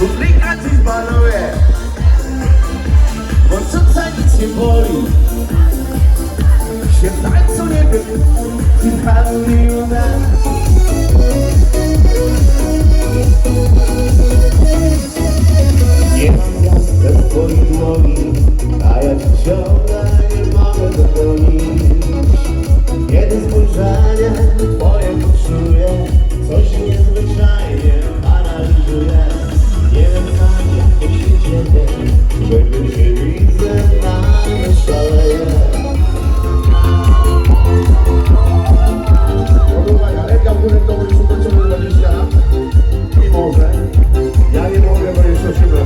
publika dziś baluje Bo serca nic nie boli. Się w tańcu nie by Tym nie uda Nie mam miasta w twojej dłoni A jak wciąga nie mamy dogonić. Kiedy z Dziękuję Panie Przewodniczący.